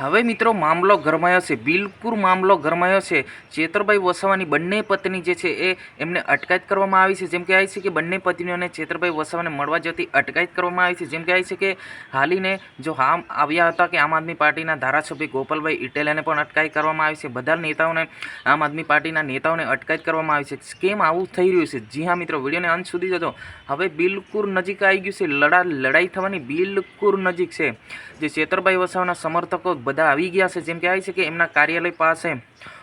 હવે મિત્રો, મામલો ગરમાયો છે. બિલકુલ મામલો ગરમાયો છે. ચેતરભાઈ વસાવાની બંને પત્ની જે છે એ એમને અટકાયત કરવામાં આવી છે. જેમ કે આવી છે કે બંને પત્નીઓને ચેતરભાઈ વસાવાને મળવા જતી અટકાયત કરવામાં આવી છે. જેમ કે આવી છે કે હાલીને જો હામ આવ્યા હતા કે આમ આદમી પાર્ટીના ધારાસભ્ય ગોપાલભાઈ ઇટેલાને પણ અટકાયત કરવામાં આવી છે. બધા નેતાઓને, આમ આદમી પાર્ટીના નેતાઓને અટકાયત કરવામાં આવી છે. કેમ આવું થઈ રહ્યું છે? જી હા મિત્રો, વિડીયોને અંત સુધી જતો હવે બિલકુલ નજીક આવી ગયું છે. લડા લડાઈ થવાની બિલકુલ નજીક છે. જે ચેતરભાઈ વસાવાના સમર્થકો બધા આવી ગયા છે. જેમ કે આવી છે કે એમના કાર્યાલય પાસે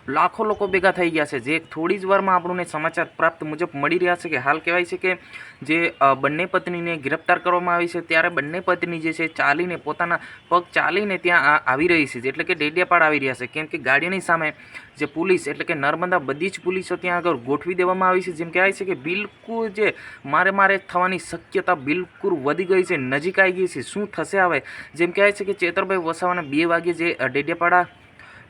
લાખો લોકો ભેગા થઈ ગયા છે. જે થોડી જ વારમાં આપણને સમાચાર પ્રાપ્ત મુજબ મળી રહ્યા છે કે હાલ કહેવાય છે કે જે બંને પત્નીને ગિરફ્તાર કરવામાં આવી છે, ત્યારે બંને પત્ની જે છે ચાલીને પોતાના પગ ચાલીને ત્યાં આવી રહી છે, એટલે કે ડેડિયાપાડ આવી રહ્યા છે. કેમ કે ગાડીની સામે જે પોલીસ એટલે કે નર્મદા બધી જ પોલીસો ત્યાં આગળ ગોઠવી દેવામાં આવી છે. જેમ કે આવી છે કે બિલકુલ જે મારે મારે થવાની શક્યતા બિલકુલ વધી ગઈ છે, નજીક આવી ગઈ છે. શું થશે હવે? જેમ કહેવાય છે કે ચેતરભાઈ વસાવાના બે વાગે જે ડેડિયાપાડા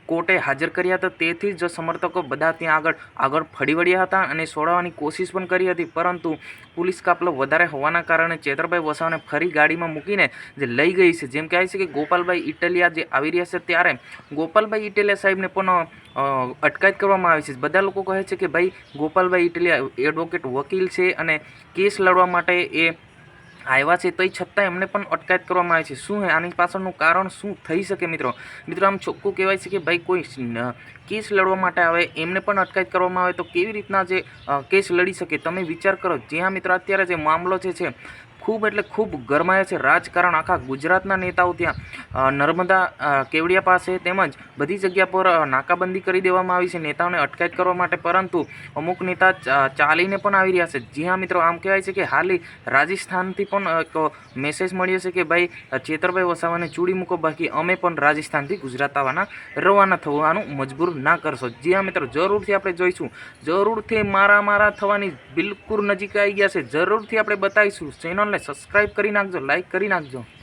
કોર્ટે હાજર કર્યા હતા. તેથી જ સમર્થકો બધા ત્યાં આગળ આગળ ફરી વળ્યા હતા અને છોડાવવાની કોશિશ પણ કરી હતી. પરંતુ પોલીસ કાફલો વધારે હોવાના કારણે ચેતરભાઈ વસાવાને ફરી ગાડીમાં મૂકીને જે લઈ ગઈ છે, જેમ કે આવે છે કે ગોપાલભાઈ ઇટલિયા જે આવી રહ્યા છે ત્યારે ગોપાલભાઈ ઇટલિયા સાહેબને પણ અટકાયત કરવામાં આવી છે. બધા લોકો કહે છે કે ભાઈ, ગોપાલભાઈ ઇટલિયા એડવોકેટ વકીલ છે અને કેસ લડવા માટે એ આવ્યા છે તોય છતાં એમને પણ અટકાયત કરવામાં આવે છે. શું આની પાછળનું કારણ શું થઈ શકે મિત્રો? મિત્રો, આમ ચોખ્ખું કહેવાય છે કે ભાઈ કોઈ કેસ લડવા માટે આવે, એમને પણ અટકાયત કરવામાં આવે તો કેવી રીતના જે કેસ લડી શકે? તમે વિચાર કરો, જ્યાં મિત્રો અત્યારે જે મામલો છે ખૂબ એટલે ખૂબ ગરમાયો છે રાજકારણ આખા ગુજરાતના નેતાઓ ત્યાં. નર્મદા કેવડિયા પાસે તેમજ બધી જગ્યા પર નાકાબંધી કરી દેવામાં આવી છે. નેતાઓને અટકાયત કરવા માટે પરંતુ અમુક નેતા ચાલીને પણ આવી રહ્યા છે. જી હા, મિત્રો, આમ કહેવાય છે કે હાલી રાજસ્થાનથી પણ એક મેસેજ મળ્યો છે કે ભાઈ ચેતરભાઈ વસાવાને ચૂડી મૂકો, બાકી અમે પણ રાજસ્થાનથી ગુજરાત આવવાના રવાના થવાનું મજબૂર ના કરશો. જી હા, મિત્રો, જરૂરથી આપણે જોઈશું. જરૂરથી મારા મારા થવાની બિલકુલ નજીક આવી ગયા છે. જરૂરથી આપણે બતાવીશું. ચેનલને સબસ્ક્રાઈબ કરી નાખજો લાઈક કરી નાખજો.